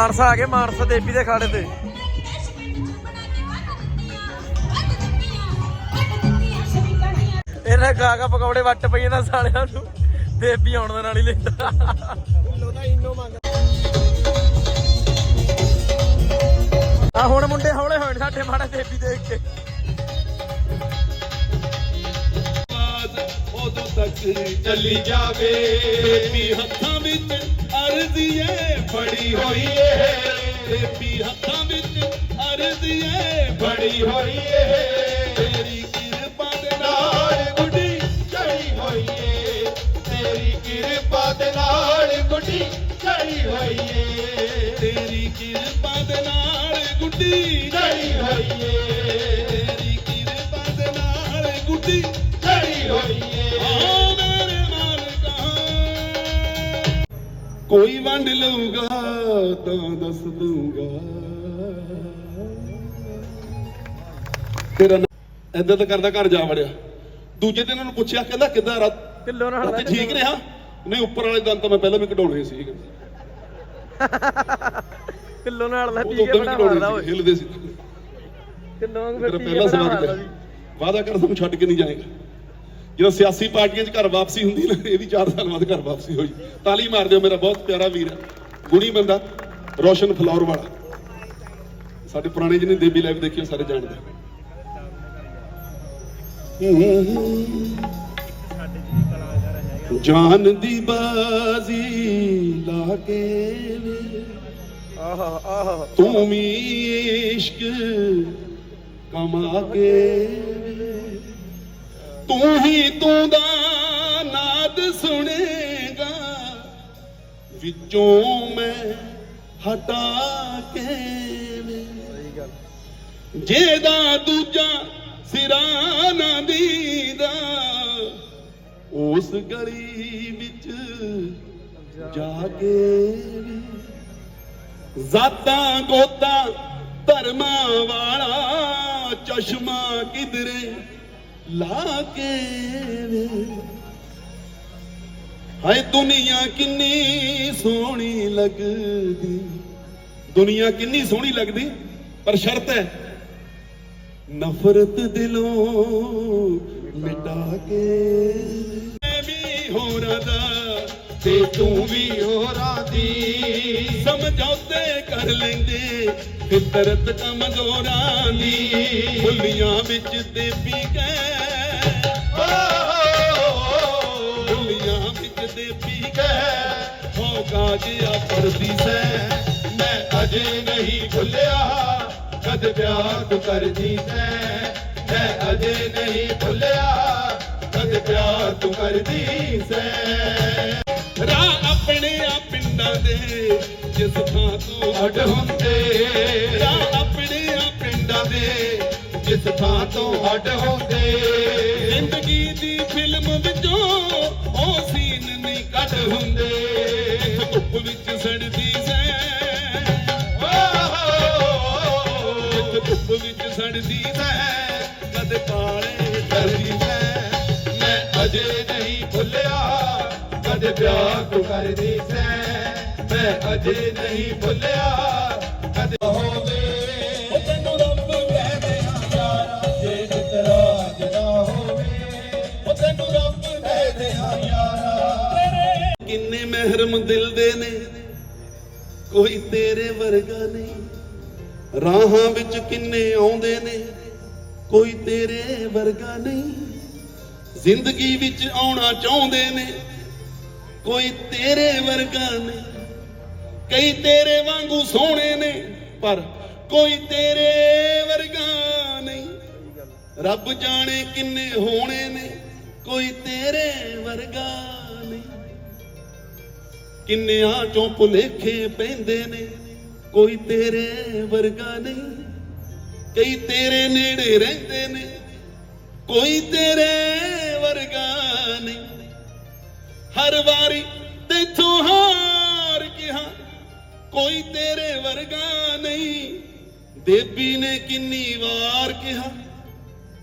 ਮਾਨਸਾ ਆ ਗਏ, ਮਾਨਸਾ ਦੇਵੀ ਦੇ ਖਾੜੇ ਤੇ। ਇਹਨਾਂ ਗਾਗਾ ਪਕੌੜੇ ਵੱਟ ਪਈ ਇਹਨਾਂ ਸਾਲਿਆਂ ਨੂੰ। ਦੇਵੀ ਆਉਣ ਦੇ ਨਾਲ ਹੀ ਲੈਂਦਾ। ਆ ਹੁਣ ਮੁੰਡੇ ਹੌਲੇ ਹੋਏ ਸਾਡੇ ਮਾੜਾ ਦੇਵੀ ਦੇਖ ਕੇ। ਉਦੋਂ ਤੱਕ ਚੱਲੀ ਜਾਵੇ। ਬੇਬੀ ਹੱਥਾਂ ਵਿੱਚ ਅਰਜ਼ੀਏ ਬੜੀ ਹੋਈ ਏ ਬੇਬੀ ਹੱਥਾਂ ਵਿੱਚ ਅਰਜ਼ੀਏ ਬੜੀ ਹੋਈ ਏ ਤੇਰੀ ਕਿਰਪਾ ਦੇ ਨਾਲ ਗੁੱਡੀ ਚੜੀ ਹੋਈ ਏ ਤੇਰੀ ਕਿਰਪਾ ਦੇ ਨਾਲ ਗੁੱਡੀ ਚੜੀ ਹੋਈ ਏ ਤੇਰੀ ਕਿਰਪਾ ਦੇ ਨਾਲ ਗੁੱਡੀ ਚੜੀ ਹੋਈ ਏ ਕੋਈ ਵੰਡ ਲਊਗਾ ਤਾਂ ਦੱਸ ਦੂੰਗਾ ਤੇਰਾ ਐਦਾਂ ਤਾਂ ਕਰਦਾ ਘਰ ਜਾ ਵੜਿਆ। ਦੂਜੇ ਦਿਨ ਉਹਨੂੰ ਪੁੱਛਿਆ ਕਹਿੰਦਾ ਕਿੱਦਾਂ ਰਾਤ? ਕਿਲੋ ਨਾਲ ਰਾਤੀ ਠੀਕ ਰਿਹਾ? ਨਹੀਂ ਉੱਪਰ ਵਾਲੇ ਦੰਦ ਤਾਂ ਮੈਂ ਪਹਿਲਾਂ ਵੀ ਕਢਾਉਣੇ ਸੀ। ਕਿਲੋ ਨਾਲ ਉਹ ਪੀ ਤਾਂ ਕੇ ਬਣਾ ਮਾਰਦਾ ਓਏ। ਹਿੱਲਦੇ ਸੀ। ਪੀ ਕੇ ਪਹਿਲਾ ਜੀ ਵਾਦਾ ਕਰ ਤੁਹਾਨੂੰ ਛੱਡ ਕੇ ਨਹੀਂ ਜਾਏਗਾ। ਜਦੋਂ ਸਿਆਸੀ ਪਾਰਟੀਆਂ 'ਚ ਘਰ ਵਾਪਸੀ ਹੁੰਦੀ ਨਾ ਇਹਦੀ 4 ਸਾਲ ਬਾਅਦ ਘਰ ਵਾਪਸੀ ਹੋਈ। ਤਾਲੀ ਮਾਰ ਦਿਓ ਮੇਰਾ ਬਹੁਤ ਪਿਆਰਾ ਵੀਰ ਗੁਣੀ ਬੰਦਾ ਰੋਸ਼ਨ ਫਲੌਰ ਵਾਲਾ। ਸਾਡੇ ਪੁਰਾਣੇ ਜਿਹਨੇ ਦੇਵੀ ਲਾਈਵ ਦੇਖੀ ਸਾਰੇ ਜਾਣਦੇ ਜਾਨ ਦੀ ਬਾਜ਼ੀ ਲਾ ਕੇ ਵੇ। ਆਹਾ ਆਹਾ। ਤੂੰ ਵੀ ਇਸ਼ਕ ਕਮਾ ਕੇ ਤੂੰ ਹੀ ਤੂੰ ਦਾ ਨਾਦ ਸੁਣੇਗਾ। ਵਿੱਚੋਂ ਮੈਂ ਹਟਾ ਕੇ ਜਿਹਦਾ ਦੂਜਾ ਸਿਰਾ ਨਾ ਦੀਦਾ, ਉਸ ਗਲੀ ਵਿੱਚ ਜਾ ਕੇ ਵੀ। ਜ਼ਾਤਾਂ ਗੋਤਾਂ ਧਰਮਾਂ ਵਾਲਾ ਚਸ਼ਮਾ ਕਿਧਰੇ ਲਾ ਕੇ ਵੇ। ਹਾਏ, ਦੁਨੀਆ ਕਿੰਨੀ ਸੋਹਣੀ ਲੱਗਦੀ। ਦੁਨੀਆ ਕਿੰਨੀ ਸੋਹਣੀ ਲੱਗਦੀ, ਪਰ ਸ਼ਰਤ ਹੈ ਨਫ਼ਰਤ ਦਿਲੋਂ ਮਿਟਾ ਕੇ। ਮੈਂ ਵੀ ਹੋਰਾਂ ਦਾ ਤੇ ਤੂੰ ਵੀ ਹੋਰਾਂ ਦੀ। ਸਮਝੌਤੇ ਕਰ ਲੈਂਦੇ, ਫਿਤਰਤ ਕਮਜ਼ੋਰਾਂ ਦੀ। ਫੁੱਲੀਆਂ ਵਿੱਚ ਤੇ ਪੀ ਗਏ। ਫੁੱਲੀਆਂ ਵਿੱਚ ਤੇ ਪੀ ਗਏ। ਹੋ ਕਾਜਿਆ ਪਰਦੀ ਸੈ ਮੈਂ ਅਜੇ ਨਹੀਂ ਭੁੱਲਿਆ। ਕਦ ਪਿਆਰ ਤੂੰ ਕਰਦੀ ਸੈ ਮੈਂ ਅਜੇ ਨਹੀਂ ਭੁੱਲਿਆ। ਕਦ ਪਿਆਰ ਤੂੰ ਕਰਦੀ ਸੈ ਪਿੰਡਾਂ ਜਿਸ ਥਾਂ ਤੋਂ ਅੱਡ ਹੁੰਦੇ। ਰਾਹ ਆਪਣੇ ਪਿੰਡਾਂ ਦੇ, ਜਿਸ ਥਾਂ ਤੋਂ ਅੱਡ ਹੁੰਦੇ। ਜ਼ਿੰਦਗੀ ਦੀ ਫਿਲਮ ਵਿੱਚੋਂ ਉਹ ਸੀਨ ਨਹੀਂ ਕੱਢ ਹੁੰਦੇ। ਇਸ ਧੁੱਪ ਵਿੱਚ ਸੜਦੀ ਸੈ। ਇਸ ਧੁੱਪ ਵਿੱਚ ਸੜਦੀ ਸੈ। ਕਦੇ ਪਾਲੇ ਕਰਦੀ ਸੈ। ਮੈਂ ਅਜੇ ਨਹੀਂ ਭੁੱਲਿਆ, ਕਦੇ ਪਿਆਰ ਕਰਦੀ ਸੈ। ਮੈਂ ਅਜੇ ਨਹੀਂ ਭੁੱਲਿਆ। ਕਦ ਹੋਵੇ ਉਹ ਤੈਨੂੰ ਰੱਬ ਕਹਦੇ ਆ ਯਾਰਾ ਜੇ ਇਤਰਾਜ ਨਾ ਹੋਵੇ ਉਹ ਤੈਨੂੰ ਰੱਬ ਕਹਦੇ ਆ ਯਾਰਾ। ਕਿੰਨੇ ਮਹਿਰਮ ਦਿਲ ਦੇ ਨੇ ਕੋਈ ਤੇਰੇ ਵਰਗਾ ਨਹੀਂ। ਰਾਹਾਂ ਵਿੱਚ ਕਿੰਨੇ ਆਉਂਦੇ ਨੇ ਕੋਈ ਤੇਰੇ ਵਰਗਾ ਨਹੀਂ। ਜ਼ਿੰਦਗੀ ਵਿੱਚ ਆਉਣਾ ਚਾਹੁੰਦੇ ਨੇ ਕੋਈ ਤੇਰੇ ਵਰਗਾ ਨਹੀਂ। ਕਈ ਤੇਰੇ ਵਾਂਗੂ ਸੋਹਣੇ ਨੇ, ਪਰ ਕੋਈ ਤੇਰੇ ਵਰਗਾ ਨਹੀਂ। ਰੱਬ ਜਾਣੇ ਕਿੰਨੇ ਹੋਣੇ ਨੇ, ਕੋਈ ਤੇਰੇ ਵਰਗਾ ਨਹੀਂ। ਕਿੰਨਿਆਂ ਚੋਂ ਭੁਲੇਖੇ ਪੈਂਦੇ ਨੇ, ਕੋਈ ਤੇਰੇ ਵਰਗਾ ਨਹੀਂ। ਕਈ ਤੇਰੇ ਨੇੜੇ ਰਹਿੰਦੇ ਨੇ, ਕੋਈ ਤੇਰੇ ਵਰਗਾ ਨਹੀਂ। ਹਰ ਵਾਰੀ ਤੇਥੋਂ ਹਾਂ ਕੋਈ ਤੇਰੇ ਵਰਗਾ ਨਹੀਂ। ਦੇਵੀ ਨੇ ਕਿੰਨੀ ਵਾਰ ਕਿਹਾ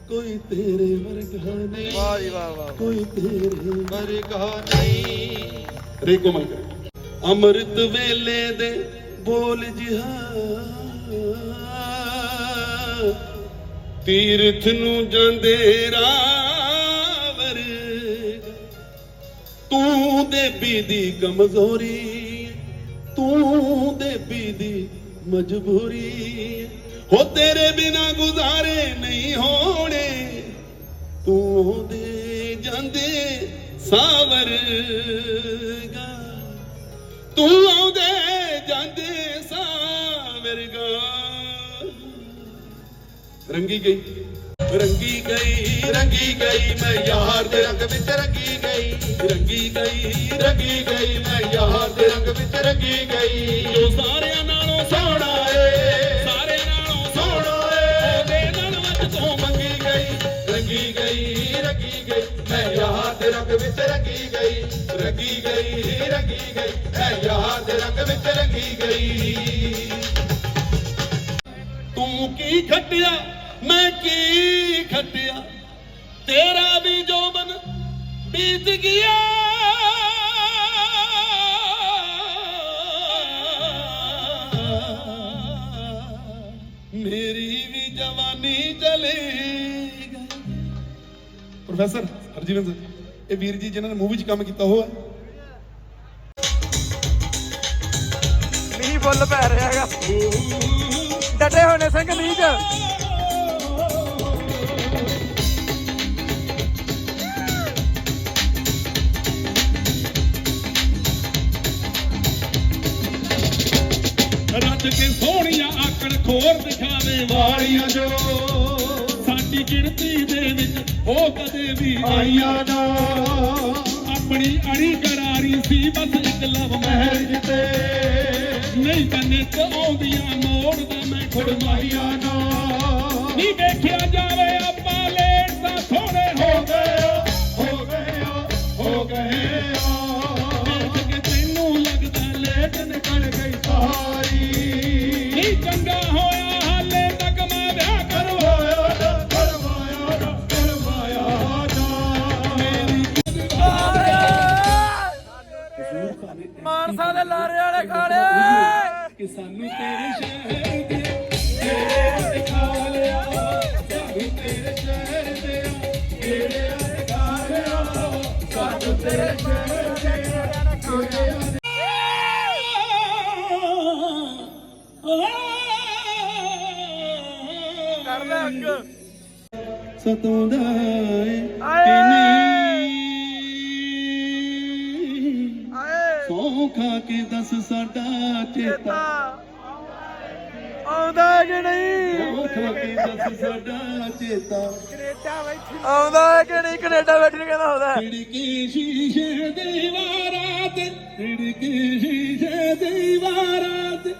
ਕੋਈ ਤੇਰੇ ਵਰਗਾ ਨਹੀਂ। ਵਾਹ ਜੀ ਵਾਹ ਵਾਹ ਕੋਈ ਤੇਰੇ ਵਰਗਾ ਨਹੀਂ। ਰੇ ਕੋਮਲ ਕਰ। ਅੰਮ੍ਰਿਤ ਵੇਲੇ ਦੇ ਬੋਲ ਜਿਹਾ ਤੀਰਥ ਨੂੰ ਜਾਂਦੇ ਰਾਵਰ। ਤੂੰ ਦੇਬੀ ਦੀ ਕਮਜ਼ੋਰੀ ਤੂੰ ਦੇਬੀ ਦੀ ਮਜਬੂਰੀ ਹੋ ਤੇਰੇ ਬਿਨਾ ਗੁਜ਼ਾਰੇ ਨਹੀਂ ਹੋਣੇ। ਤੂੰ ਦੇ ਜਾਂਦੇ ਸਾਵਰਗਾ ਤੂੰ ਆਉਂਦੇ ਜਾਂਦੇ ਸਾਵਰਗਾ ਰੰਗੀ ਗਈ ਰੰਗੀ ਗਈ ਰੰਗੀ ਗਈ, ਮੈਂ ਯਾਰ ਦੇ ਰੰਗ ਵਿੱਚ ਰੰਗੀ ਗਈ। ਰੰਗੀ ਗਈ ਰੰਗੀ ਗਈ, ਮੈਂ ਯਾਰ ਦੇ ਰੰਗ ਵਿੱਚ ਰੰਗੀ ਗਈ। ਜੋ ਸਾਰਿਆਂ ਨਾਲੋਂ ਸੋਹਣਾ ਏ, ਸਾਰਿਆਂ ਨਾਲੋਂ ਸੋਹਣਾ ਏ। ਉਹਦੇ ਨਾਲ ਵੱਜ ਤੋਂ ਮੰਗੀ ਗਈ, ਰੰਗੀ ਗਈ ਰੰਗੀ ਗਈ, ਮੈਂ ਯਾਰ ਦੇ ਰੰਗ ਵਿੱਚ ਰੰਗੀ ਗਈ। ਰੰਗੀ ਗਈ ਰੰਗੀ ਗਈ, ਮੈਂ ਯਾਰ ਦੇ ਰੰਗ ਵਿੱਚ ਰੰਗੀ ਗਈ। ਤੂੰ ਕੀ ਖੱਟਿਆ, ਮੈਂ ਕੀ ਖੱਟਿਆ? ਤੇਰਾ ਵੀ ਜੋਬਨ ਬੀਤ ਗਿਆ। ਮੇਰੀ ਵੀ ਜਵਾਨੀ ਚਲੇ ਗਈ। ਪ੍ਰੋਫੈਸਰ ਹਰਜੀਵਨ ਸਰ, ਇਹ ਵੀਰ ਜੀ ਜਿਨ੍ਹਾਂ ਨੇ ਮੂਵੀ 'ਚ ਕੰਮ ਕੀਤਾ ਹੋਇਆ ਮੀਂਹ ਫੁੱਲ ਪੈ ਰਿਹਾ ਹੈਗਾ। ਡਟੇ ਹੋਣੇ ਸਿੰਘ ਮੀਂਹ ਚ। ਕੇ ਸੋਹਣੀਆਂ ਆਕੜ ਖੋਰ ਦਿਖਾਵੇ ਵਾਲੀਆਂ ਜੋ। ਸਾਡੀ ਗਿਣਤੀ ਦੇ ਵਿੱਚ ਉਹ ਕਦੇ ਵੀ ਆਈਆਂ ਨਾ। ਆਪਣੀ ਅੜੀ ਕਰਾਰੀ ਸੀ, ਬਸ ਇੱਕ ਲਵ ਮਹਿਲ ਜਿੱਤੇ। ਨਹੀਂ ਤਾਂ ਨਿੱਤ ਆਉਂਦੀਆਂ ਮੋੜਦਾ ਮੈਂ ਖੁਰਮਾਈਆਂ ਨਾ। ਨਹੀਂ ਵੇਖਿਆ ਜਾਵੇ ਆਪਾਂ ਲੇਟ ਤਾਂ ਥੋੜੇ ਹੋ ਗਏ। ਸਾਨੂੰ ਤੇਰੇ ਸ਼ਹਿਰ ਦੇ ਤੇਰੇ ਦਿਖਾ ਲਿਆ ਸਾਨੂੰ ਤੇਰੇ ਸ਼ਹਿਰ ਦੇ ਤੇਰੇ ਦਿਖਾ ਲਿਆ ਸਾਨੂੰ ਤੇਰੇ ਸ਼ਹਿਰ ਦੇ ਕਰ ਲੈ ਅੱਗ। ਸਤਾਉਂਦਾ ਏ ਆਉਂਦਾ ਕਿ ਨਹੀਂ? ਕੈਨੇਡਾ ਬੈਠ ਕੇ ਕਹਿੰਦਾ ਆਉਂਦਾ ਖਿੜਕੀ ਸ਼ੀਸ਼ੇ ਦੀਵਾਰਾਂ ਤੇ ਖਿੜਕੀ ਸ਼ੀਸ਼ੇ ਦੀਵਾਰਾਂ ਤੇ।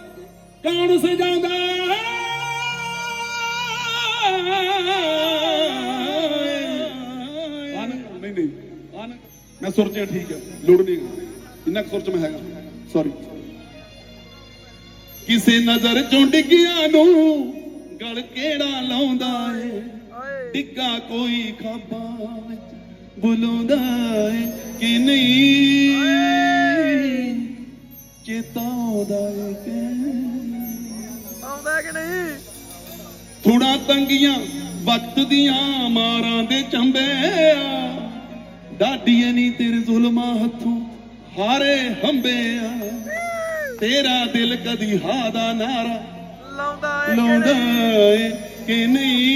ਕੌਣ ਸਜਾਉਂਦਾ ਅਨ ਨਹੀਂ ਨਹੀਂ। ਅਨ ਮੈਂ ਸੁਰ ਚ ਠੀਕ ਹੈ। ਲੋੜ ਨਹੀਂ ਇੰਨਾ ਕੁ ਸੁਰ ਚ ਮੈਂ ਹੈਗਾ। ਸੌਰੀ ਕਿਸੇ ਨਜ਼ਰ ਚੋਂ ਡਿੱਗਿਆ ਨੂੰ ਗਲ ਕਿਹੜਾ ਲਾਉਂਦਾ ਏ? ਡਿੱਗਾ ਕੋਈ ਖਾਬਾਂ ਵਿੱਚ ਬੁਲਾਉਂਦਾ ਏ ਕਿ ਨਹੀਂ? ਚੇਤਾ ਆਉਂਦਾ ਏ ਕਿ ਆਉਂਦਾ ਕਿ ਨਹੀਂ? ਥੋੜਾ ਤੰਗੀਆਂ ਵਕਤ ਦੀਆਂ ਮਾਰਾਂ ਦੇ ਚੰਬੇ ਆ। ਡਾਡੀਏ ਨਹੀਂ ਤੇਰੇ ਜ਼ੁਲਮਾਂ ਹੱਥੋਂ ਹਾਰੇ ਹੰਬੇ ਆ। ਤੇਰਾ ਦਿਲ ਕਦੀ ਹਾ ਦਾ ਨਾਰਾ ਲਾਉਂਦਾ ਲਾਉਂਦਾ ਨਹੀਂ ਏ ਕਿ ਨਹੀਂ।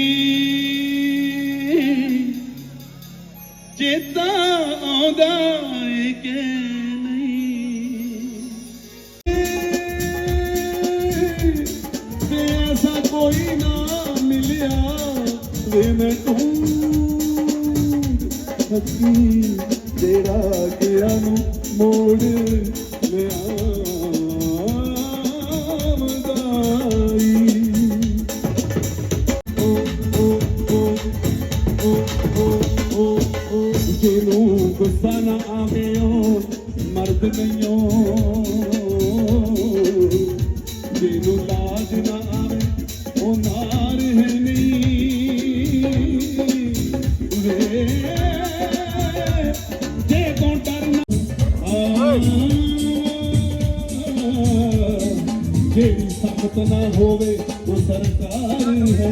ਚੇਤਾ ਆਉਂਦਾ ਏ ਕਿ ਨਹੀਂ। ਤੇ ਐਸਾ ਕੋਈ ਨਾ ਮਿਲਿਆ ਵੇ ਮੈਂ ਤੂੰ ਹੱਸੀ ਤੇਰਾ ਗਿਆ ਨੂੰ ਮੋੜ ਲਿਆਵਦਾਈ ਮਰਦ ਨਹੀਂਓ ਜਿਹਨੂੰ ਲਾਜ ਨਾ ਆਵੇ ਉਹ ਨਾਰ ਹੈ ਨਹੀਂ ਵੇ ਜੇ ਕੋ ਡਰਨਾ ਜਿਹੜੀ ਸਖਤ ਨਾ ਹੋਵੇ, ਉਹ ਸਰਕਾਰ ਹੈ